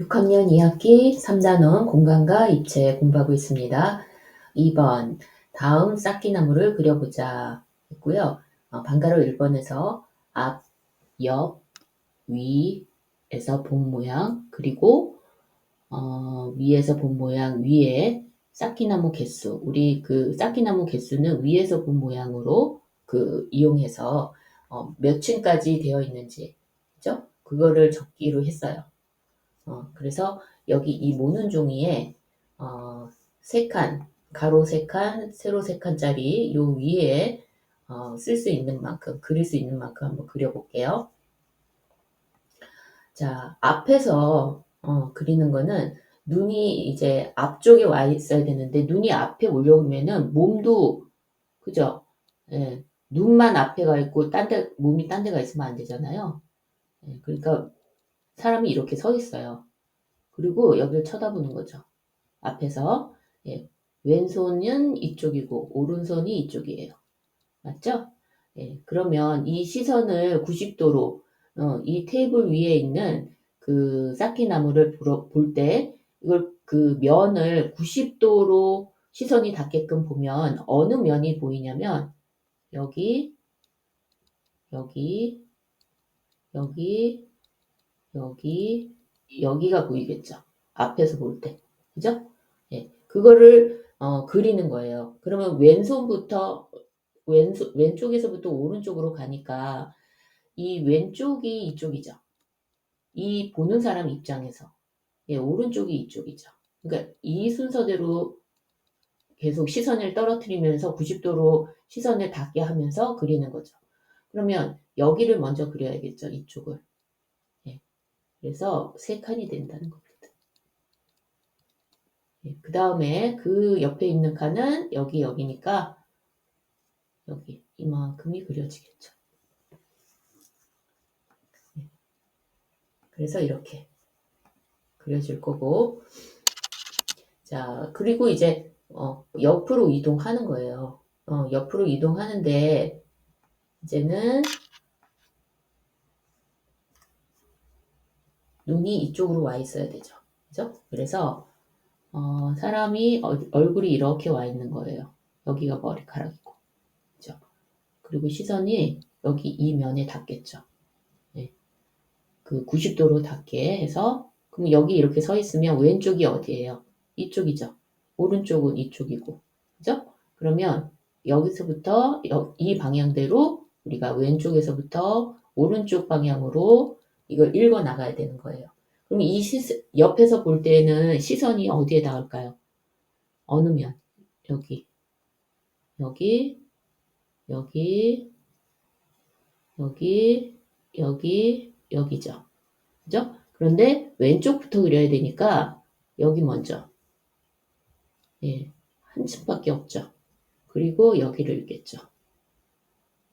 6학년 2학기 3단원 공간과 입체 공부하고 있습니다. 2번 다음 쌓기나무를 그려보자 했고요. 어, 방가로 1번에서 앞, 옆, 위에서 본 모양 그리고 어, 위에서 본 모양 위에 쌓기나무 개수 우리 그 쌓기나무 개수는 위에서 본 모양으로 그 이용해서 어, 몇 층까지 되어 있는지 그죠? 그거를 적기로 했어요. 어, 그래서 여기 이 모는 종이에 어, 세 칸, 가로 세 칸, 세로 세 칸짜리 요 위에 어, 쓸 수 있는 만큼, 그릴 수 있는 만큼 한번 그려볼게요. 자, 앞에서 어, 그리는 거는 눈이 이제 앞쪽에 와 있어야 되는데 눈이 앞에 올려오면은 몸도 그죠? 예, 눈만 앞에 가 있고 딴 데, 몸이 딴 데가 있으면 안 되잖아요. 예, 그러니까 사람이 이렇게 서 있어요. 그리고 여기를 쳐다보는 거죠. 앞에서 예, 왼손은 이쪽이고 오른손이 이쪽이에요. 맞죠? 예, 그러면 이 시선을 90도로 어, 이 테이블 위에 있는 그 쌓기나무를 볼 때 이걸 그 면을 90도로 시선이 닿게끔 보면 어느 면이 보이냐면 여기 여기 여기 여기 여기가 보이겠죠. 앞에서 볼 때. 그죠? 예. 그거를 어, 그리는 거예요. 그러면 왼손부터 왼손 왼쪽에서부터 오른쪽으로 가니까 이 왼쪽이 이쪽이죠. 이 보는 사람 입장에서 예, 오른쪽이 이쪽이죠. 그러니까 이 순서대로 계속 시선을 떨어뜨리면서 90도로 시선을 닿게 하면서 그리는 거죠. 그러면 여기를 먼저 그려야겠죠. 이쪽을. 그래서 세 칸이 된다는 겁니다. 예, 그 다음에 그 옆에 있는 칸은 여기 여기니까 여기 이만큼이 그려지겠죠. 예, 그래서 이렇게 그려질 거고 자 그리고 이제 어, 옆으로 이동하는 거예요. 어, 옆으로 이동하는데 이제는 눈이 이쪽으로 와 있어야 되죠. 그죠? 그래서 어, 사람이 얼굴이 이렇게 와 있는 거예요. 여기가 머리카락이고. 그죠? 그리고 시선이 여기 이 면에 닿겠죠. 네. 그 90도로 닿게 해서 그럼 여기 이렇게 서 있으면 왼쪽이 어디예요? 이쪽이죠. 오른쪽은 이쪽이고. 그죠? 그러면 여기서부터 이 방향대로 우리가 왼쪽에서부터 오른쪽 방향으로 이걸 읽어 나가야 되는 거예요. 그럼 이 시, 옆에서 볼 때는 시선이 어디에 닿을까요? 어느 면? 여기, 여기, 여기, 여기, 여기, 여기죠. 그죠? 그런데 왼쪽부터 그려야 되니까 여기 먼저. 예, 한 층밖에 없죠. 그리고 여기를 읽겠죠.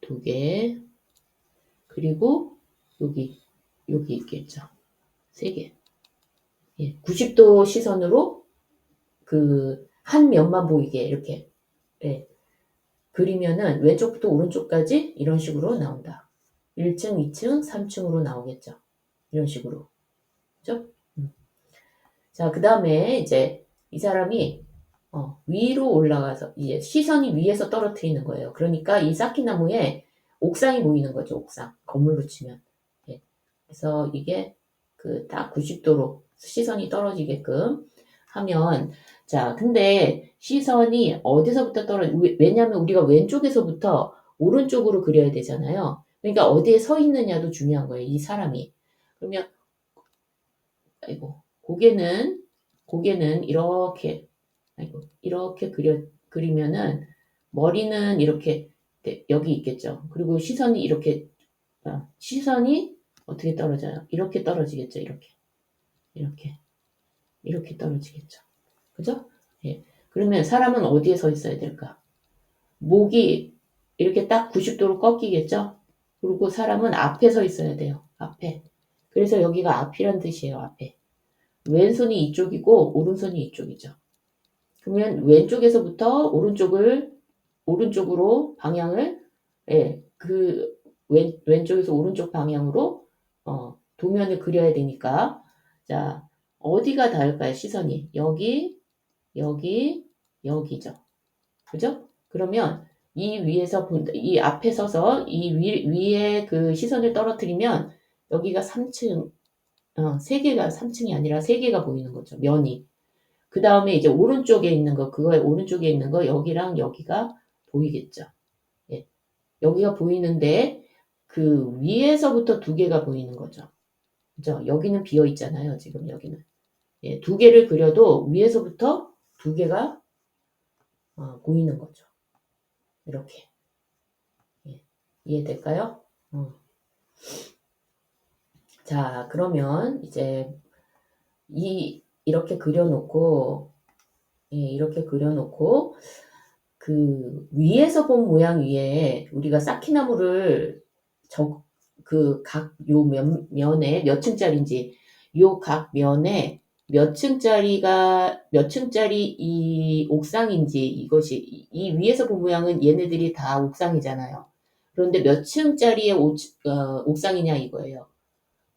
두 개. 그리고 여기 여기 있겠죠. 세 개. 예, 90도 시선으로 그 한 면만 보이게 이렇게 예, 그리면은 왼쪽부터 오른쪽까지 이런 식으로 나온다. 1층, 2층, 3층으로 나오겠죠. 이런 식으로. 그죠? 음. 자, 그 다음에 이제 이 사람이 어, 위로 올라가서 이제 시선이 위에서 떨어뜨리는 거예요. 그러니까 이 쌓기나무에 옥상이 보이는 거죠. 옥상. 건물로 치면. 그래서 이게 그 딱 90도로 시선이 떨어지게끔 하면 자 근데 시선이 어디서부터 떨어지 왜냐하면 우리가 왼쪽에서부터 오른쪽으로 그려야 되잖아요. 그러니까 어디에 서 있느냐도 중요한 거예요. 이 사람이 그러면 아이고 고개는 고개는 이렇게 아이고 이렇게 그려 그리면은 머리는 이렇게 네, 여기 있겠죠. 그리고 시선이 이렇게 아, 시선이 어떻게 떨어져요? 이렇게 떨어지겠죠. 이렇게. 이렇게. 이렇게 떨어지겠죠. 그죠? 예. 그러면 사람은 어디에 서 있어야 될까? 목이 이렇게 딱 90도로 꺾이겠죠? 그리고 사람은 앞에 서 있어야 돼요. 앞에. 그래서 여기가 앞이란 뜻이에요. 앞에. 왼손이 이쪽이고 오른손이 이쪽이죠. 그러면 왼쪽에서부터 오른쪽을 오른쪽으로 방향을 예, 그 왼, 왼쪽에서 오른쪽 방향으로 어, 도면을 그려야 되니까 자 어디가 닿을까요? 시선이. 여기, 여기, 여기죠. 그죠? 그러면 이 위에서 본, 이 앞에 서서 이 위, 위에 그 시선을 떨어뜨리면 여기가 3층, 어, 세 개가 3층이 아니라 세 개가 보이는 거죠. 면이. 그 다음에 이제 오른쪽에 있는 거, 그거의 오른쪽에 있는 거, 여기랑 여기가 보이겠죠. 예. 여기가 보이는데, 그 위에서부터 두 개가 보이는 거죠. 그죠? 여기는 비어 있잖아요. 지금 여기는. 예, 두 개를 그려도 위에서부터 두 개가 어, 보이는 거죠. 이렇게. 예, 이해될까요? 어. 자, 그러면 이제 이 이렇게 그려놓고 예, 이렇게 그려놓고 그 위에서 본 모양 위에 우리가 쌓기나무를 그 각 요 면에 몇 층짜리인지 요 각 면에 몇 층짜리가 몇 층짜리 이 옥상인지 이것이 이 위에서 본 모양은 얘네들이 다 옥상이잖아요. 그런데 몇 층짜리의 오, 어, 옥상이냐 이거예요.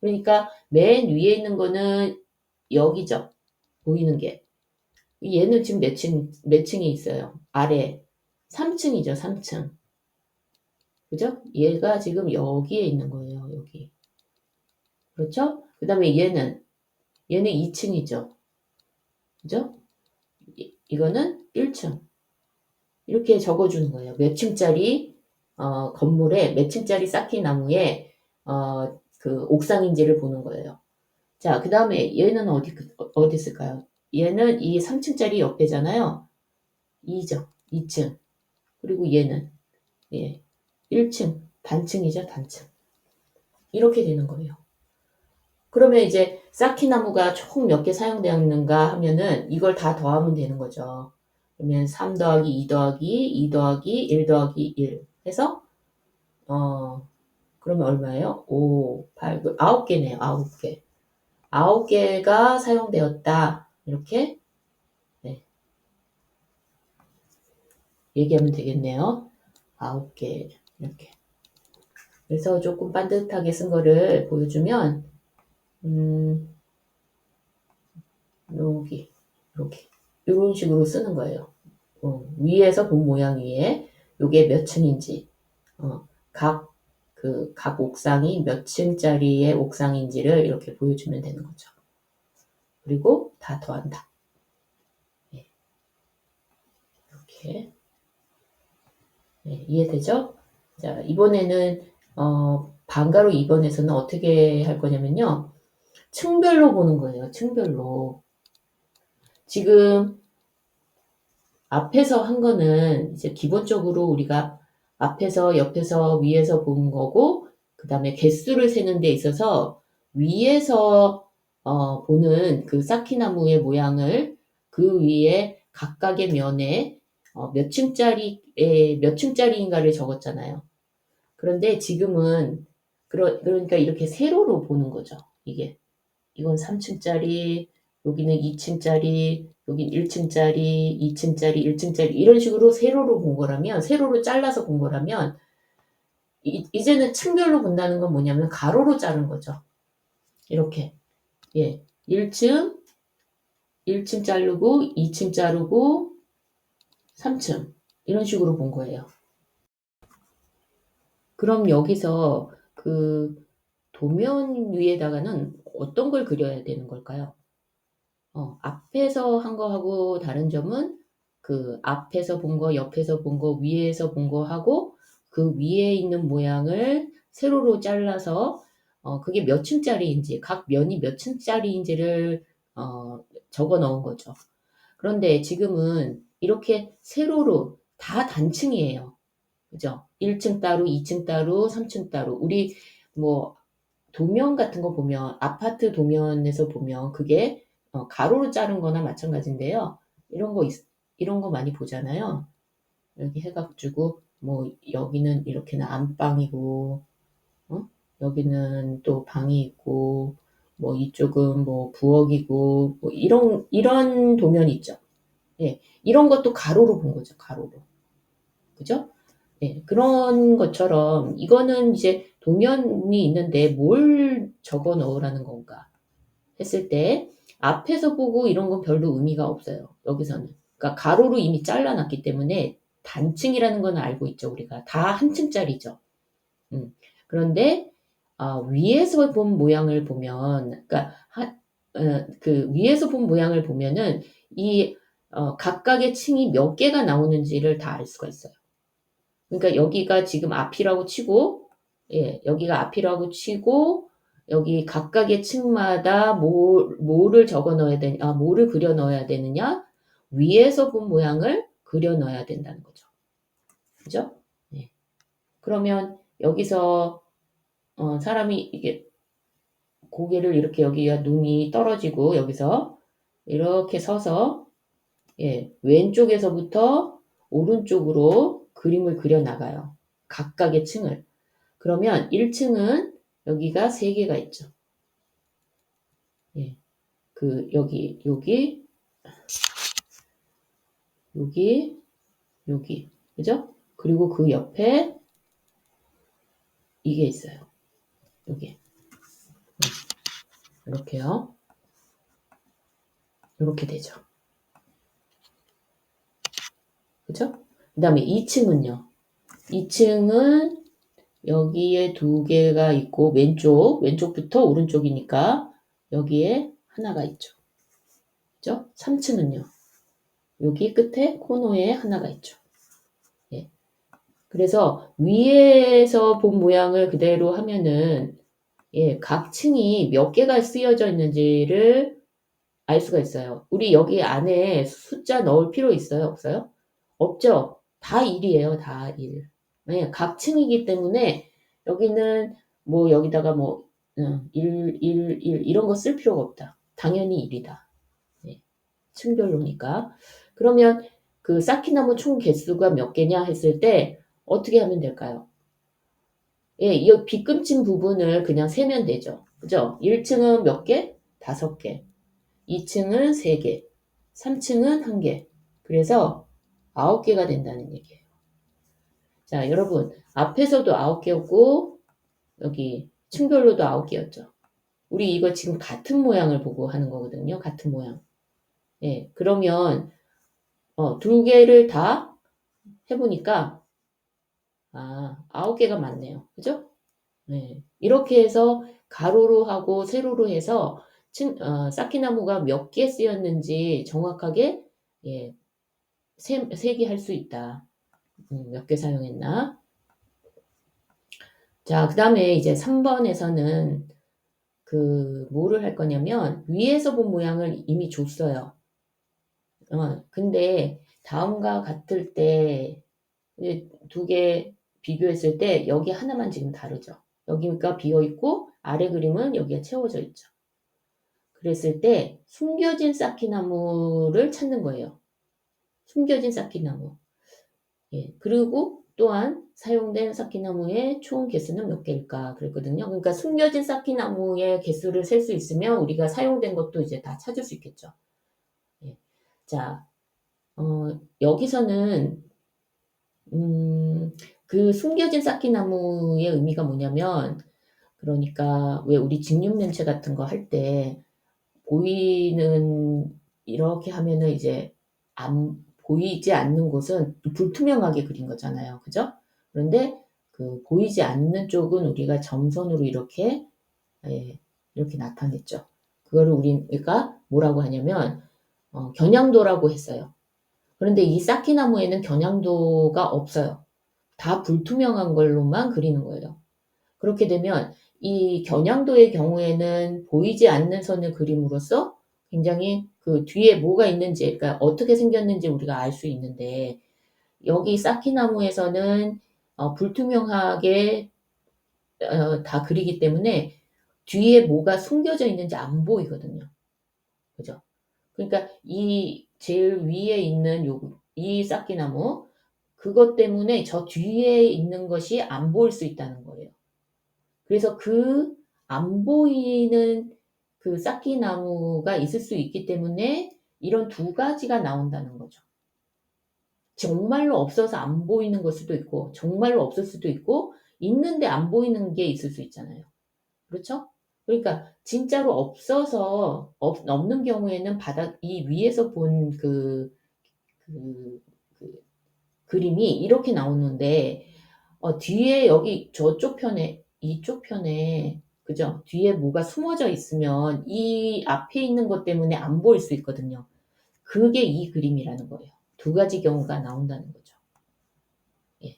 그러니까 맨 위에 있는 거는 여기죠. 보이는 게. 얘는 지금 몇 층, 몇 층이 있어요? 아래. 3층이죠, 3층. 그죠? 얘가 지금 여기에 있는 거예요, 여기. 그렇죠? 그 다음에 얘는, 얘는 2층이죠. 그죠? 이, 이거는 1층. 이렇게 적어주는 거예요. 몇 층짜리, 어, 건물에 몇 층짜리 쌓기 나무에, 어, 그 옥상인지를 보는 거예요. 자, 그 다음에 얘는 어디, 어디 있을까요? 얘는 이 3층짜리 옆에잖아요. 2죠. 2층. 그리고 얘는, 예, 1층. 단층이죠, 단층. 이렇게 되는 거예요. 그러면 이제 쌓기나무가 총 몇 개 사용되었는가 하면은 이걸 다 더하면 되는 거죠. 그러면 3 더하기 2 더하기 2 더하기 1 더하기 1 해서 어 그러면 얼마예요? 5, 8, 9개네요. 9개. 9개가 사용되었다. 이렇게 네. 얘기하면 되겠네요. 9개 이렇게. 그래서 조금 반듯하게 쓴 거를 보여주면 음, 여기 이렇게 이런 식으로 쓰는 거예요. 어, 위에서 본 모양 위에 요게 몇 층인지 어, 각 그 각 옥상이 몇 층짜리의 옥상인지를 이렇게 보여주면 되는 거죠. 그리고 다 더한다. 네. 이렇게 네, 이해되죠? 자 이번에는 어, 반가로 2번에서는 어떻게 할 거냐면요. 층별로 보는 거예요. 층별로. 지금 앞에서 한 거는 이제 기본적으로 우리가 앞에서 옆에서 위에서 본 거고 그 다음에 개수를 세는 데 있어서 위에서 어, 보는 그 쌓기나무의 모양을 그 위에 각각의 면에 어, 몇 층짜리 몇 층짜리인가를 적었잖아요. 그런데 지금은 그러, 그러니까 이렇게 세로로 보는 거죠. 이게 이건 3층짜리, 여기는 2층짜리, 여긴 1층짜리, 2층짜리, 1층짜리 이런 식으로 세로로 본 거라면 세로로 잘라서 본 거라면 이, 이제는 층별로 본다는 건 뭐냐면 가로로 자른 거죠. 이렇게 예 1층 1층 자르고 2층 자르고 3층 이런 식으로 본 거예요. 그럼 여기서 그 도면 위에다가는 어떤 걸 그려야 되는 걸까요? 어, 앞에서 한 거하고 다른 점은 그 앞에서 본 거, 옆에서 본 거, 위에서 본 거 하고 그 위에 있는 모양을 세로로 잘라서 어, 그게 몇 층짜리인지, 각 면이 몇 층짜리인지를 어, 적어 넣은 거죠. 그런데 지금은 이렇게 세로로 다 단층이에요. 그죠? 1층 따로, 2층 따로, 3층 따로. 우리 뭐 도면 같은 거 보면 아파트 도면에서 보면 그게 어, 가로로 자른 거나 마찬가지인데요. 이런 거 이런 거 많이 보잖아요. 여기 해가지고 뭐 여기는 이렇게는 안방이고 어? 여기는 또 방이 있고 뭐 이쪽은 뭐 부엌이고 뭐 이런 이런 도면이 있죠. 예, 이런 것도 가로로 본 거죠. 가로로. 그죠? 예, 그런 것처럼 이거는 이제 도면이 있는데 뭘 적어 넣으라는 건가 했을 때 앞에서 보고 이런 건 별로 의미가 없어요. 여기서는. 그러니까 가로로 이미 잘라놨기 때문에 단층이라는 건 알고 있죠. 우리가 다 한 층짜리죠. 음. 그런데 아, 위에서 본 모양을 보면, 그러니까 하, 어, 그 위에서 본 모양을 보면은 이 어, 각각의 층이 몇 개가 나오는지를 다 알 수가 있어요. 그러니까 여기가 지금 앞이라고 치고, 예, 여기가 앞이라고 치고, 여기 각각의 층마다 뭐, 뭐를 적어 넣어야 되냐, 아, 뭐를 그려 넣어야 되느냐? 위에서 본 모양을 그려 넣어야 된다는 거죠. 그죠? 네. 그러면 여기서, 어, 사람이 이게 고개를 이렇게 여기가 눈이 떨어지고 여기서 이렇게 서서, 예, 왼쪽에서부터 오른쪽으로 그림을 그려 나가요. 각각의 층을. 그러면 1층은 여기가 3개가 있죠. 예. 그, 여기, 여기, 여기, 여기. 그죠? 그리고 그 옆에 이게 있어요. 여기. 이렇게요. 이렇게 되죠. 그죠? 그 다음에 2층은요. 2층은 여기에 두 개가 있고 왼쪽, 왼쪽부터 오른쪽이니까 여기에 하나가 있죠. 그죠? 3층은요. 여기 끝에 코너에 하나가 있죠. 예. 그래서 위에서 본 모양을 그대로 하면은 예, 각 층이 몇 개가 쓰여져 있는지를 알 수가 있어요. 우리 여기 안에 숫자 넣을 필요 있어요? 없어요? 없죠? 다 1이에요. 다 1. 네, 각 층이기 때문에 여기는 뭐 여기다가 뭐 1, 1, 1 이런 거 쓸 필요가 없다. 당연히 1이다. 네, 층별로니까. 그러면 그 쌓기나무 총 개수가 몇 개냐 했을 때 어떻게 하면 될까요? 예, 이 빗금친 부분을 그냥 세면 되죠. 그죠? 1층은 몇 개? 5개. 2층은 3개. 3층은 1개. 그래서 9개가 된다는 얘기예요. 자, 여러분, 앞에서도 9개였고, 여기 층별로도 9개였죠. 우리 이거 지금 같은 모양을 보고 하는 거거든요. 같은 모양. 예, 그러면, 어, 두 개를 다 해보니까, 아, 9개가 맞네요. 그죠? 네. 이렇게 해서 가로로 하고 세로로 해서 층, 어, 쌓기나무가 몇 개 쓰였는지 정확하게, 예, 세, 세개 할 수 있다. 음, 몇개 사용했나? 자, 그 다음에 이제 3번에서는 그, 뭐를 할 거냐면, 위에서 본 모양을 이미 줬어요. 어, 근데 다음과 같을 때, 두 개 비교했을 때, 여기 하나만 지금 다르죠. 여기가 비어 있고, 아래 그림은 여기에 채워져 있죠. 그랬을 때, 숨겨진 쌓기나무를 찾는 거예요. 숨겨진 쌓기나무. 예, 그리고 또한 사용된 쌓기나무의 총 개수는 몇 개일까 그랬거든요. 그러니까 숨겨진 쌓기나무의 개수를 셀 수 있으면 우리가 사용된 것도 이제 다 찾을 수 있겠죠. 예. 자, 어, 여기서는 음, 그 숨겨진 쌓기나무의 의미가 뭐냐면 그러니까 왜 우리 직육면체 같은 거 할 때 보이는 이렇게 하면은 이제 안 보이지 않는 곳은 불투명하게 그린 거잖아요. 그죠? 그런데 그 보이지 않는 쪽은 우리가 점선으로 이렇게 예, 이렇게 나타냈죠. 그거를 우리가 뭐라고 하냐면 어, 겨냥도라고 했어요. 그런데 이 쌓기나무에는 겨냥도가 없어요. 다 불투명한 걸로만 그리는 거예요. 그렇게 되면 이 겨냥도의 경우에는 보이지 않는 선을 그림으로써 굉장히 그 뒤에 뭐가 있는지, 그러니까 어떻게 생겼는지 우리가 알 수 있는데, 여기 쌓기나무에서는 어, 불투명하게 어, 다 그리기 때문에 뒤에 뭐가 숨겨져 있는지 안 보이거든요. 그죠? 그러니까 이 제일 위에 있는 요, 이 쌓기나무, 그것 때문에 저 뒤에 있는 것이 안 보일 수 있다는 거예요. 그래서 그 안 보이는 그 쌓기나무가 있을 수 있기 때문에 이런 두 가지가 나온다는 거죠. 정말로 없어서 안 보이는 걸 수도 있고, 정말로 없을 수도 있고, 있는데 안 보이는 게 있을 수 있잖아요. 그렇죠? 그러니까 진짜로 없어서 없, 없는 경우에는 바닥 이 위에서 본그 그, 그 그 림이 이렇게 나오는데 어, 뒤에 여기 저쪽 편에 이쪽 편에 그죠? 뒤에 뭐가 숨어져 있으면 이 앞에 있는 것 때문에 안 보일 수 있거든요. 그게 이 그림이라는 거예요. 두 가지 경우가 나온다는 거죠. 예.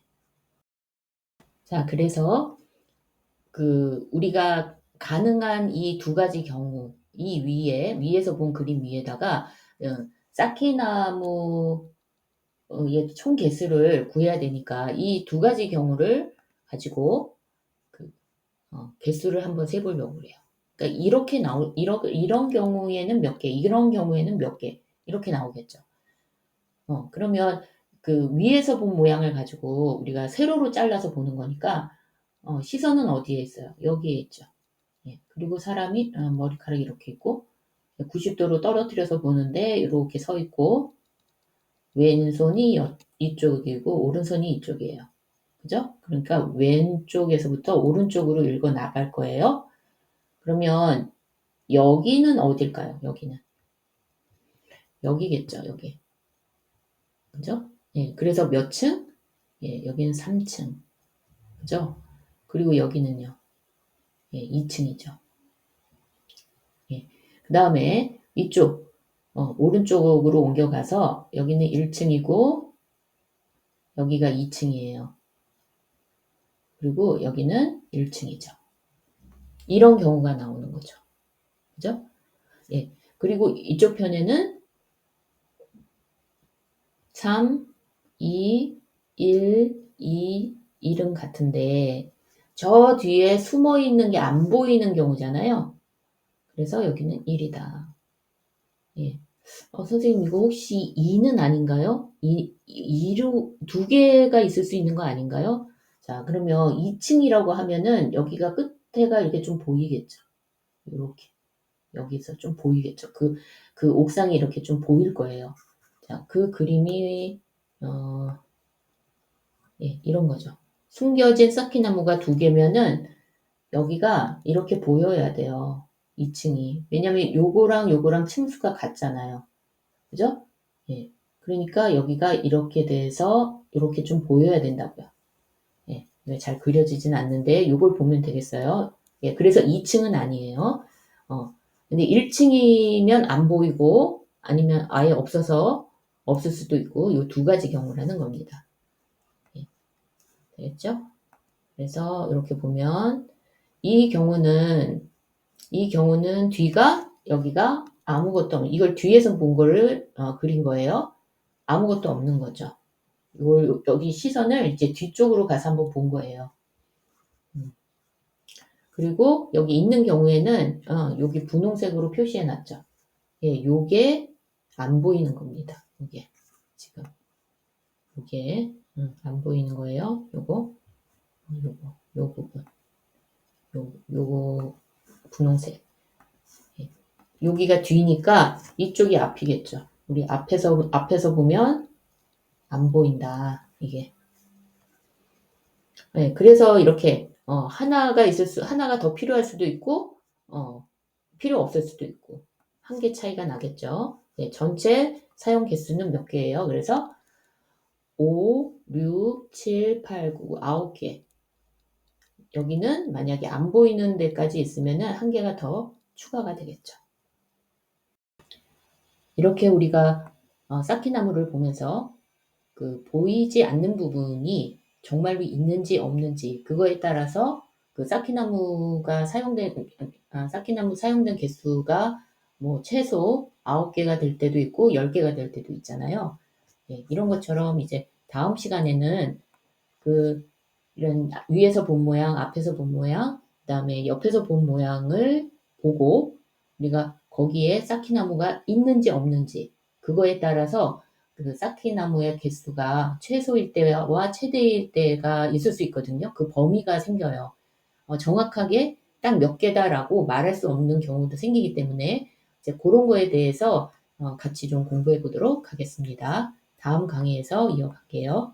자, 그래서 그 우리가 가능한 이 두 가지 경우, 이 위에 위에서 본 그림 위에다가 어, 사키나무 어, 총 개수를 구해야 되니까 이 두 가지 경우를 가지고 그, 어, 개수를 한번 세보려고 그래요. 그러니까 이렇게 나올 이런 이런 경우에는 몇 개, 이런 경우에는 몇 개 이렇게 나오겠죠. 어, 그러면 그 위에서 본 모양을 가지고 우리가 세로로 잘라서 보는 거니까 어, 시선은 어디에 있어요? 여기에 있죠. 예, 그리고 사람이 어, 머리카락이 이렇게 있고 90도로 떨어뜨려서 보는데 이렇게 서 있고 왼손이 이쪽이고 오른손이 이쪽이에요. 그죠? 그러니까 왼쪽에서부터 오른쪽으로 읽어 나갈 거예요. 그러면 여기는 어딜까요? 여기는 여기겠죠, 여기. 그죠? 예, 그래서 몇 층? 예, 여기는 3층. 그죠? 그리고 여기는요. 예, 2층이죠. 예. 그 다음에 이쪽 어, 오른쪽으로 옮겨가서 여기는 1층이고 여기가 2층이에요. 그리고 여기는 1층이죠. 이런 경우가 나오는 거죠. 그죠? 예. 그리고 이쪽 편에는 3, 2, 1, 2, 1은 같은데 저 뒤에 숨어 있는 게 안 보이는 경우잖아요. 그래서 여기는 1이다. 예. 어, 선생님, 이거 혹시 2는 아닌가요? 2, 2로, 두 개가 있을 수 있는 거 아닌가요? 자, 그러면 2층이라고 하면은 여기가 끝에가 이렇게 좀 보이겠죠. 이렇게. 여기서 좀 보이겠죠. 그, 그 옥상이 이렇게 좀 보일 거예요. 자, 그 그림이, 어, 예, 이런 거죠. 숨겨진 사키나무가 두 개면은 여기가 이렇게 보여야 돼요. 2층이. 왜냐면 요거랑 요거랑 층수가 같잖아요. 그죠? 예. 그러니까 여기가 이렇게 돼서 이렇게 좀 보여야 된다고요. 예. 잘 그려지진 않는데 요걸 보면 되겠어요. 예. 그래서 2층은 아니에요. 어. 근데 1층이면 안 보이고 아니면 아예 없어서 없을 수도 있고 요두 가지 경우라는 겁니다. 예. 되겠죠? 그래서 이렇게 보면 이 경우는 이 경우는 뒤가 여기가 아무것도 없는 이걸 뒤에서 본 거를 어, 그린 거예요. 아무것도 없는 거죠. 이걸 여기 시선을 이제 뒤쪽으로 가서 한번 본 거예요. 음. 그리고 여기 있는 경우에는 어, 여기 분홍색으로 표시해 놨죠. 예, 요게 안 보이는 겁니다. 요게 지금 요게 음, 안 보이는 거예요. 요거 요거 요 부분 요 요거 분홍색. 예. 여기가 뒤니까 이쪽이 앞이겠죠. 우리 앞에서, 앞에서 보면 안 보인다. 이게. 네, 그래서 이렇게, 어, 하나가 있을 수, 하나가 더 필요할 수도 있고, 어, 필요 없을 수도 있고, 한 개 차이가 나겠죠. 네, 전체 사용 개수는 몇 개예요? 그래서 5, 6, 7, 8, 9, 9개. 여기는 만약에 안 보이는 데까지 있으면 한 개가 더 추가가 되겠죠. 이렇게 우리가 어, 쌓기나무를 보면서 그 보이지 않는 부분이 정말로 있는지 없는지 그거에 따라서 그 쌓기나무가 사용된 아, 쌓기나무 사용된 개수가 뭐 최소 9개가 될 때도 있고 10개가 될 때도 있잖아요. 예, 이런 것처럼 이제 다음 시간에는 그 이런 위에서 본 모양, 앞에서 본 모양, 그 다음에 옆에서 본 모양을 보고 우리가 거기에 쌓기나무가 있는지 없는지 그거에 따라서 그 쌓기나무의 개수가 최소일 때와 최대일 때가 있을 수 있거든요. 그 범위가 생겨요. 어, 정확하게 딱 몇 개다라고 말할 수 없는 경우도 생기기 때문에 이제 그런 거에 대해서 어, 같이 좀 공부해 보도록 하겠습니다. 다음 강의에서 이어갈게요.